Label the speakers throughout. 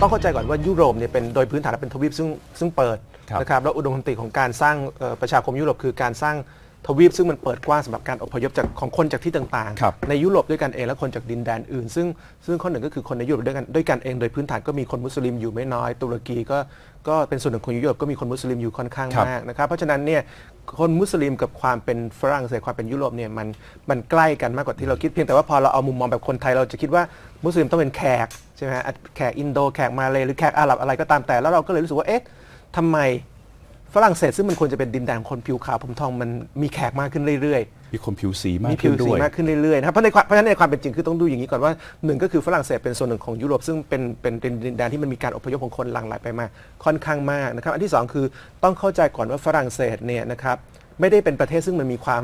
Speaker 1: ต้องเข้าใจก่อนว่ายุโรปเนี่ยเป็นโดยพื้นฐานแล้วเป็นทวีปซึ่งซึ่งเปิด
Speaker 2: ครับ
Speaker 1: นะครับแล้วอุดมคติของการสร้างเอ่อประชาคมยุโรปคือการสร้าง ทวีปซึ่งมันเปิดกว้างสำหรับการอพยพจากของคนจากที่ต่าง
Speaker 2: ครับ
Speaker 1: ๆ ในยุโรปด้วยกันเองและคนจากดินแดนอื่น ซึ่งซึ่งข้อหนึ่งก็คือคนในยุโรปด้วยกันด้วยกันเองโดยพื้นฐานก็มีคนมุสลิมอยู่ไม่น้อย ตุรกีก็ก็เป็นส่วนหนึ่งของยุโรปก็มีคนมุสลิมอยู่ค่อนข้าง
Speaker 2: ครับ
Speaker 1: มากนะครับเพราะฉะนั้นเนี่ยคนมุสลิมกับความเป็นฝรั่งเศสความเป็นยุโรปเนี่ยมันมันใกล้กันมากกว่าที่เราคิดเพียงแต่ว่าพอเราเอามุมมองแบบคนไทยเราจะคิดว่ามุสลิมต้องเป็นแขกใช่ไหมฮะแขกอินโดแขกมาเลยหรือแขกอาหรับอะไรก็ตามแต่แล้วเราก็เลยรู้สึกว่าเอ๊ะ ทำไม ฝรั่งเศสซึ่งมันควรจะเป็นดินแดนของคนผิวขาวผมทองมันมีแขกมากขึ้นเรื่อยๆ
Speaker 2: มีคนผิวสีมาก
Speaker 1: มี
Speaker 2: ขึ้
Speaker 1: ผิ
Speaker 2: น
Speaker 1: ว
Speaker 2: ด้
Speaker 1: สี
Speaker 2: วย
Speaker 1: มากขึ้นเรื่อยๆนะครับเพราะในความเพราะฉะนั้นในความเป็นจริงคือต้องดูอย่างนี้ก่อนว่าหนึ่งก็คือฝรั่งเศสเป็นส่วนหนึ่งของยุโรปซึ่งเป็นเป็นเป็นดินแดนที่มันมีการอพยพของคนหลั่งไหลไปมาค่อนข้างมากนะครับอันที่สองคือต้องเข้าใจก่อนว่าฝรั่งเศสเนี่ยนะครับไม่ได้เป็นประเทศซึ่งมันมีความ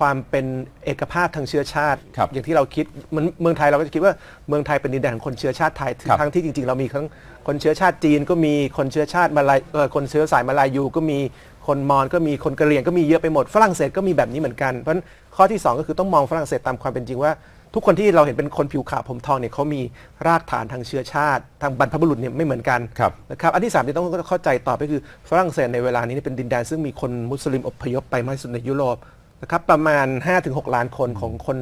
Speaker 1: ความเป็นเอกภาพทางเชื้อชาติ
Speaker 2: ครับ
Speaker 1: อย่างที่เราคิดเหมือนเมืองไทยเราก็จะคิดว่าเมืองไทยเป็นดินแดนของคนเชื้อชาติไทย
Speaker 2: ครับ
Speaker 1: ทั้งที่จริง ๆ เรามีทั้งคนเชื้อชาติจีนก็มีคนเชื้อชาติมาลายเอ่อคนเชื้อสายมาลายูก็มีคนมอญก็มีคนกะเหรี่ยงก็มีเยอะไปหมดฝรั่งเศสก็มีแบบนี้เหมือนกันเพราะฉะนั้นข้อที่สองก็คือต้องมองฝรั่งเศสตามความเป็นจริงว่า ทุกคนที่เราเห็นเป็นคนผิวขาวผมทองเนี่ยเขามีรากฐานทางเชื้อชาติ ทางบรรพบุรุษเนี่ยไม่เหมือนกัน
Speaker 2: ครับ
Speaker 1: นะครับอันที่สามที่ต้องเข้าใจต่อไปคือฝรั่งเศสในเวลานี้เนี่ยเป็นดินแดนซึ่งมีคนมุสลิมอพยพไปมากที่สุดในยุโรป นะครับประมาณ 5-6 ล้านคนของคน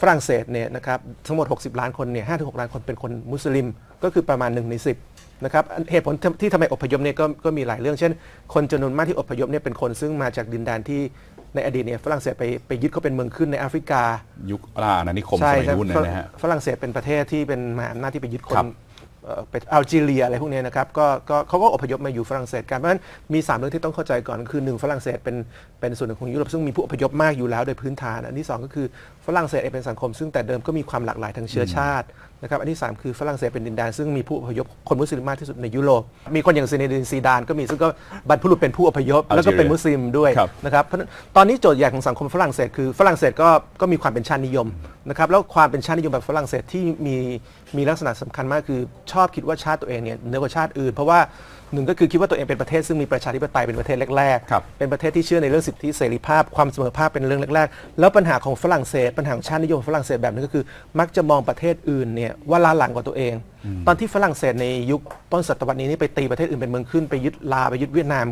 Speaker 1: ฝรั่งเศสเนี่ยนะครับทั้งหมด 60 ล้านคนเนี่ย5-6ล้านคนเป็นคนมุสลิม ก็คือประมาณ1ใน10นะครับอันเหตุผลที่ทำไมอพยพเนี่ยก็ก็มีหลายเรื่อง เช่น คนจำนวนมากที่อพยพเนี่ยเป็นคนซึ่งมาจากดินแดนที่ในอดีตเนี่ยฝรั่งเศสไปไปยึดเขาเป็นเมืองขึ้นในแอฟริกา
Speaker 2: ยุคล่าอาณานิคมส
Speaker 1: ใช่
Speaker 2: มัย
Speaker 1: ใช่
Speaker 2: นู้น
Speaker 1: ฝ
Speaker 2: นะ
Speaker 1: รั่ง
Speaker 2: นะฮะ
Speaker 1: ฝรั่งเศสเป็นประเทศที่เป็นมหาอำนาจที่ไปยึดค
Speaker 2: ครั
Speaker 1: น
Speaker 2: บ
Speaker 1: เออเป็นอัลจีเรียอะไรพวกเนี้ยนะครับก็ก็เขาก็อพยพมาอยู่ฝรั่งเศสกันเพราะฉะนั้นมีสามเรื่องที่ต้องเข้าใจก่อนคือหนึ่งฝรั่งเศสเป็นเป็นส่วนหนึ่งของยุโรปซึ่งมีผู้อพยพมากอยู่แล้วโดยพื้นฐาน อันที่สองก็คือฝรั่งเศสเป็นสังคมซึ่งแต่เดิมก็มีความหลากหลายทางเชื้อชาตินะครับ อันที่สามคือฝรั่งเศสเป็นดินแดนซึ่งมีผู้อพยพคนมุสลิมมากที่สุดในยุโรป มีคนอย่างซีเนดินซีดานก็มีซึ่งก็บรรพบุรุษเป็นผู้อพยพ แล้วก็เป็นมุสลิมด้วย
Speaker 2: ครับ
Speaker 1: นะครับเพราะฉะนั้นตอนนี้โจทย์ใหญ่ของสังคมฝรั่งเศสคือฝรั่งเศสก็ก็มีความเป็นชาตินิยมนะครับแล้วความเป็นชาตินิยมแบบฝรั่งเศสที่มีมีลักษณะสำคัญมากคือชอบคิดว่าชาติตัวเองเนี่ยเหนือกว่าชาติอื่น เพราะว่าหนึ่งก็คือคิดว่าตัวเองเป็นประเทศซึ่งมีประชาธิปไตยเป็นประเทศแรก
Speaker 2: ครับ
Speaker 1: ๆเป็นประเทศที่เชื่อในเรื่องสิทธิเสรีภาพความเสมอภาคเป็นเรื่องแรกๆ แล้วปัญหาของฝรั่งเศสปัญหาของชาตินิยมฝรั่งเศสแบบนึงก็คือ มักจะมองประเทศอื่นเนี่ยว่าล้าหลังกว่าตัวเอง ตอนที่ฝรั่งเศสในยุคต้นศตวรรษนี้นี่ไปตีประเทศอื่นเป็นเมืองขึ้นไปยึดลาวไปยึดเวียดนาม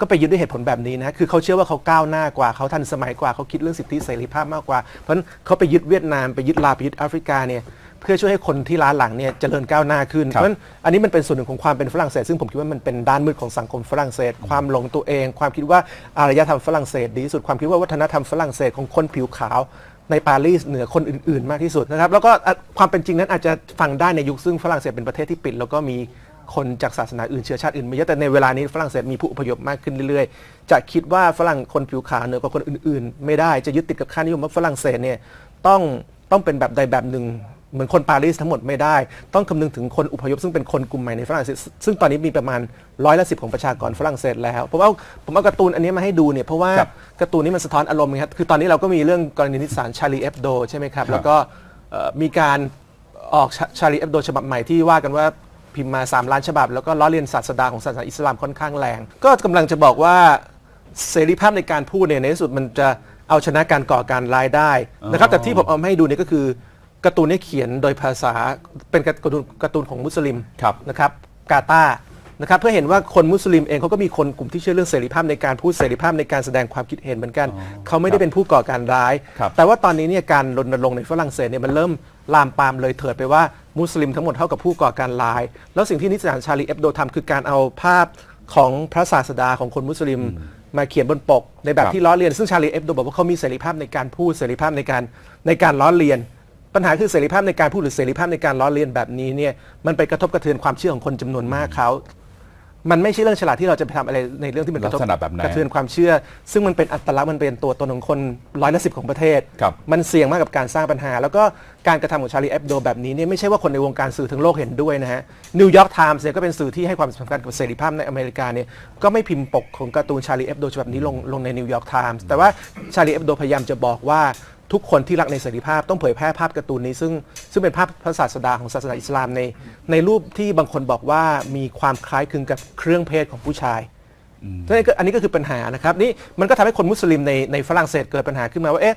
Speaker 1: ก็ไปยึดด้วยเหตุผลแบบนี้นะคือเขาเชื่อว่าเขาก้าวหน้ากว่าเขาทันสมัยกว่าเขาคิดเรื่องสิทธิเสรีภาพมากกว่า เพราะฉะนั้นเขาไปยึดเวียดนามไปยึดลาวไปยึดแอฟริกาเนี่ยเพื่อช่วยให้คนที่ล้าหลังเนี่ยเจริญก้าวหน้าขึ้น เพ
Speaker 2: ครับ
Speaker 1: ราะฉะนั้นอันนี้มันเป็นส่วนหนึ่งของความเป็นฝรั่งเศส ซึ่งผมคิดว่ามันเป็นด้านมืดของสังคมฝรั่งเศส ความหลงตัวเอง ความคิดว่าอารยธรรมฝรั่งเศสดีที่สุดความคิดว่าวัฒนธรรมฝรั่งเศสของคนผิวขาว ในปารีสเหนือคนอื่น ๆ มากที่สุดนะครับ แล้วก็ความเป็นจริงนั้นอาจจะฟังได้ในยุคซึ่งฝรั่งเศสเป็นประเทศที่ปิด แล้วก็มีคนจากศาสนาอื่นเชื้อชาติอื่นมาเยอะแต่ในเวลานี้ฝรั่งเศสมีผู้อพยพมากขึ้นเรื่อยๆ จะคิดว่าฝรั่งคนผิวขาวเหนือกว่าคนอื่น ๆ ไม่ได้จะยึดติดกับค่านิยมว่าฝรั่งเศสเนี่ยต้องต้องเป็นแบบใดแบบหนึ่ง เหมือนคนปารีสทั้งหมดไม่ได้ ต้องคำนึงถึงคนอพยพซึ่งเป็นคนกลุ่มใหม่ในฝรั่งเศสซึ่งตอนนี้มีประมาณร้อยละสิของประชากรฝรั่งเศสแล้วเพราะว่าผมเอาการ์ตูนอันนี้มาให้ดูเนี่ยเพราะว่า
Speaker 2: ครับ
Speaker 1: การ์ตูนนี้มันสะท้อนอารมณ์ไงครับคือตอนนี้เราก็มีเรื่องกรณีนิสสารชาลีเอฟโดใช่ไหมครับแล้วก็เอ่อมีการออกชาลีเอฟโดฉบับใหม่ที่ว่ากันว่าพิมพ์มา 3 ล้านฉบับ แล้วก็ล้อเลียนศาสดาของศาสนาอิสลามค่อนข้างแรง ก็กำลังจะบอกว่าเสรีภาพในการพูดเนี่ยในที่สุดมันจะเอาชนะการก่อการร้ายได้นะครับแต่ที่ผมเอามาให้ดูเนี่ยก็คือ การ์ตูนนี้เขียนโดยภาษาเป็นการ์ตูนการ์ตูนของมุสลิม
Speaker 2: ครับ
Speaker 1: นะครับกาตาร์นะครับเพื่อเห็นว่าคนมุสลิมเองเขาก็มีคนกลุ่มที่เชื่อเรื่องเสรีภาพในการพูดเสรีภาพในการแสดงความคิดเห็นเหมือนกัน เขาไม่ได้เป็นผู้ก่อการร้าย
Speaker 2: ครับ
Speaker 1: แต่ว่าตอนนี้เนี่ยการรณรงค์ในฝรั่งเศสเนี่ยมันเริ่มลามปามเลยเถิดไปว่ามุสลิมทั้งหมดเท่ากับผู้ก่อการร้าย แล้วสิ่งที่นิสสารชาลีเอฟโดทำคือการเอาภาพของพระศาสดาของคนมุสลิม มาเขียนบนปก ในแบบ
Speaker 2: ครับ
Speaker 1: ที่ล้อเลียนซึ่งชาลีเอฟโดบอกว่าเขามีเสรีภาพในการพูดเสรีภาพในการในการล้อเลียน ปัญหาคือเสรีภาพในการพูดหรือเสรีภาพในการล้อเลียนแบบนี้เนี่ยมันไปกระทบกระเทือนความเชื่อของคนจำนวนมากเขา มันไม่ใช่เรื่องฉลาดที่เราจะไปทำอะไรในเรื่องที่มันกระทบ
Speaker 2: ลักษณะแบบไหน
Speaker 1: กระเทือนความเชื่อ ซึ่งมันเป็นอัตลักษณ์มันเป็นตัวตนของคนร้อยละสิบของประเทศ
Speaker 2: ครับ
Speaker 1: มันเสี่ยงมากกับการสร้างปัญหา แล้วก็การกระทำของชาลีเอฟโดแบบนี้เนี่ยไม่ใช่ว่าคนในวงการสื่อทั้งโลกเห็นด้วยนะฮะนิวยอร์กไทมส์เนี่ยก็เป็นสื่อที่ให้ความสำคัญกับเสรีภาพในอเมริกาเนี่ยก็ไม่พิมพ์ปกของการ์ตูนชาลีเอฟโดฉบับนี้ลงลงในนิวยอร์กไทมส์แต่ว่าชาลีเอฟโดพยายามจะบอกว่า ทุกคนที่รักในเสรีภาพต้องเผยแพร่ภาพการ์ตูนนี้ ซึ่งซึ่งเป็นภาพพระศาสดาของศาสนาอิสลามในในรูปที่บางคนบอกว่ามีความคล้ายคลึงกับเครื่องเพศของผู้ชายนั่นก็อันนี้ก็คือปัญหานะครับนี่มันก็ทำให้คนมุสลิมในในฝรั่งเศสเกิดปัญหาขึ้นมาว่าเอ๊ะ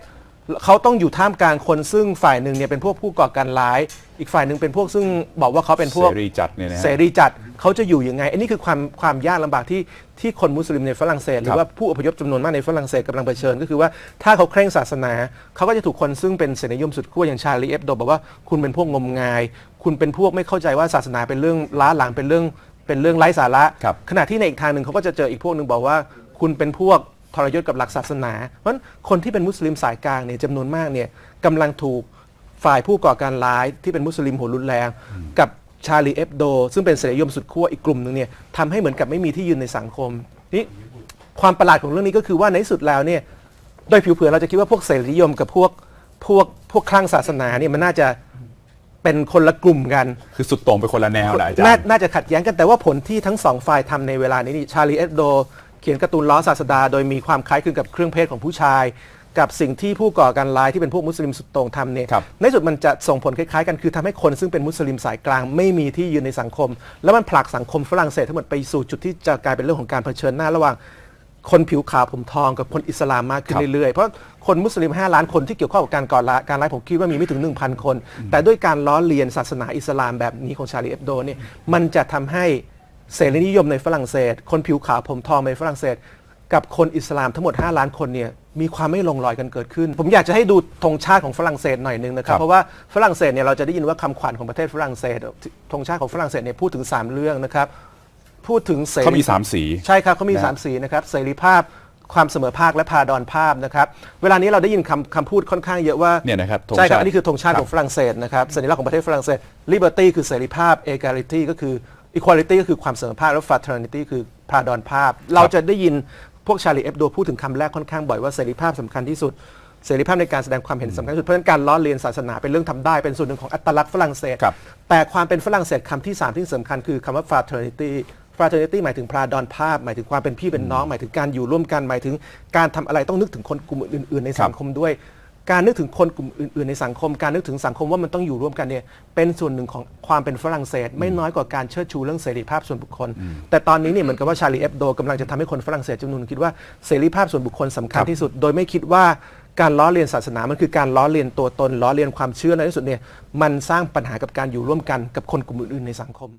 Speaker 1: เขาต้องอยู่ท่ามกลางคนซึ่งฝ่ายหนึ่งเนี่ยเป็นพวกผู้ก่อการร้าย อีกฝ่ายหนึ่งเป็นพวกซึ่งบอกว่าเขาเป็นพวก
Speaker 2: เสรีจัดเนี่ยนะฮะ
Speaker 1: เสรีจัดเขาจะอยู่ยังไงอันนี้คือความความยากลำบากที่ที่คนมุสลิมในฝรั่งเศส หรือว่าผู้อพยพจำนวนมากในฝรั่งเศสกำลังเผชิญก็คือว่าถ้าเขาเคร่งศาสนา เขาก็จะถูกคนซึ่งเป็นเสรีนิยมสุดขั้วอย่างชาลีเอฟโดบอกว่าคุณเป็นพวกงมงาย คุณเป็นพวกไม่เข้าใจว่าศาสนาเป็นเรื่องล้าหลังเป็นเรื่องเป็นเรื่องไร้สาระ
Speaker 2: ครับ
Speaker 1: ขณะที่ในอีกทางหนึ่งเขาก็จะเจออีกพวกหนึ่งบอกว่า คุณเป็นพวก ทรยศกับหลักศาสนา เพราะฉะนั้นคนที่เป็นมุสลิมสายกลางเนี่ยจำนวนมากเนี่ยกำลังถูกฝ่ายผู้ก่อการร้ายที่เป็นมุสลิมหัวรุนแรง กับชาลีเอฟโด ซึ่งเป็นเสรีนิยมสุดขั้วอีกกลุ่มหนึ่งเนี่ยทำให้เหมือนกับไม่มีที่ยืนในสังคมนี่ความประหลาดของเรื่องนี้ก็คือว่าในที่สุดแล้วเนี่ยโดยผิวเผินเราจะคิดว่าพวกเสรีนิยมกับพวกพวกพวกคลั่งศาสนาเนี่ยมันน่าจะเป็นคนละกลุ่มกัน
Speaker 2: คือสุดโต่งไปคนละแนวแหละอาจาร
Speaker 1: น่า
Speaker 2: ย์
Speaker 1: น่าจะขัดแย้งกันแต่ว่าผลที่ทั้งสองฝ่ายทำในเวลานี้นี่ชาลีเอ b โด เขียนการ์ตูนล้อศาสดา โดยมีความคล้ายคลึงกับเครื่องเพศของผู้ชาย กับสิ่งที่ผู้ก่อการร้ายที่เป็นพวกมุสลิมสุดโต่งทำเนี่ย
Speaker 2: ครับ
Speaker 1: ในสุดมันจะส่งผลคล้ายๆกันคือทำให้คนซึ่งเป็นมุสลิมสายกลางไม่มีที่ยืนในสังคม แล้วมันผลักสังคมฝรั่งเศสทั้งหมดไปสู่จุดที่จะกลายเป็นเรื่องของการเผชิญหน้าระหว่าง คนผิวขาวผมทองกับคนอิสลามมากขึ้น
Speaker 2: ครับ
Speaker 1: เรื่อยๆ เพราะคนมุสลิม 5 ล้านคนที่เกี่ยวข้องกับการก่อละการร้ายผมคิดว่ามีไม่ถึง 1,000 คน แต่ด้วยการล้อเลียนศาสนาอิสลามแบบนี้ของชาลีเอ b โดเนี่ยมันจะทำให้ เสรีนิยมในฝรั่งเศส คนผิวขาวผมทองในฝรั่งเศส กับคนอิสลามทั้งหมด 5 ล้านคนเนี่ยมีความไม่ลงรอยกันเกิดขึ้น ผมอยากจะให้ดูธงชาติของฝรั่งเศสหน่อยหนึงนะครั
Speaker 2: ครับบ
Speaker 1: เพราะว่าฝรั่งเศสเนี่ยเราจะได้ยินว่าคำขวัญของประเทศฝรั่งเศสธงชาติของฝรั่งเศสเนี่ยพูดถึงสามเรื่องนะครับ พูดถึงเสรี
Speaker 2: เขามีสามสี
Speaker 1: ใช่ครับเขามี
Speaker 2: นะ
Speaker 1: 3สีนะครับเสรีภาพความเสมอภาคและพาดอนภาพนะครับ เวลานี้เราได้ยินคำคำพูดค่อนข้างเยอะว่า
Speaker 2: เนี่ยนะครับธง
Speaker 1: ใช่ครับ
Speaker 2: ชาติ
Speaker 1: อันนี้คือธงชาติ
Speaker 2: ครับ
Speaker 1: ของฝรั่งเศสนะครับสัญลักษณ์ของประเทศฝรั่งเศส liberty คือเสรีภาพ equality ก็คือ equality ก็คือความเสมอภาค แล้ว fraternity คือพาดอนภาพ เราจะได้ยินพวกชาลีเอ b โดพูดถึงคำแรกค่อนข้างบ่อยว่าเสรีภาพสำคัญที่สุด เสรีภาพในการแสดงความเห็นสำคัญที่สุด เพราะฉะนั้นการล้อเลียนศาสนาเป็นเรื่องทำได้เป็นส่วนหนึ่งของอัตลักษณ์ฝรั่งเศส
Speaker 2: ครับ
Speaker 1: แต่ความเป็นฝรั่งเศสคำที่สามที่สำคัญคือคำว่า fraternity fraternity หมายถึงพราดอนภาพ หมายถึงความเป็นพี่เป็นน้อง หมายถึงการอยู่ร่วมกันหมายถึงการทำอะไรต้องนึกถึงคนกลุ่มอื่นๆในสังคมด้วย การนึกถึงคนกลุ่มอื่นๆ ในสังคม การนึกถึงสังคมว่ามันต้องอยู่ร่วมกันเนี่ยเป็นส่วนหนึ่งของความเป็นฝรั่งเศส ไม่น้อยกว่าการเชิดชูเรื่องเสรีภาพส่วนบุคคล แต่ตอนนี้เนี่ยเหมือนกับว่าชาลีเอ b โดกำลังจะทำให้คนฝรั่งเศสจำนวนนึงคิดว่าเสรีภาพส่วนบุคคลสำคัญ
Speaker 2: ครับ
Speaker 1: ที่สุด โดยไม่คิดว่าการล้อเลียนศาสนา มันคือการล้อเลียนตัวตนล้อเลียนความเชื่อในที่สุดเนี่ยมันสร้างปัญหากับการอยู่ร่วมกันกับคนกลุ่มอื่นๆในสังคม